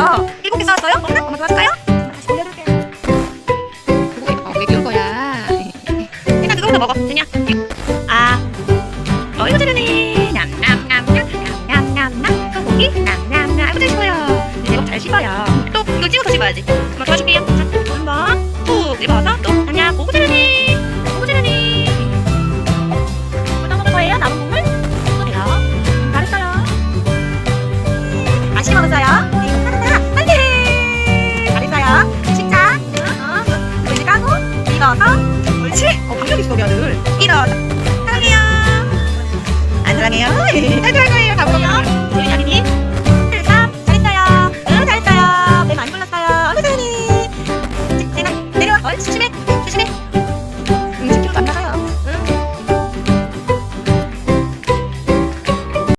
있어. 일곱 개 나왔어요? 어. 엄마 도와줄까요? 다시 올려줄게. 그거 왜 그런 거야? 내가 그거부터 먹어. 그냥 아 어이구 잘하네. 냠냠냠냠냠냠냠 소고기 냠냠냠 아이고 잘 씹어요. 제법 잘 씹어요. 또 이거 찍어서 씹어야지. 엄마 도와줄게요. 자, 한번 푹 입어서 또 냠냠 오구 잘하네. 오구 잘하네. 뭐 남은 거예요? 남은 국물? 소리요. 잘했어요. 음, 맛있게 먹었어요. 옳지? 어, 분명히 소리야, 늘. 일어. 사랑해요. 안 사랑해요? 잘할 거예요, 가보면. 우리 네, 잘했어요. 응, 잘했어요. 배 많이 불렀어요. 어느 사연이? 내려와. 옳지.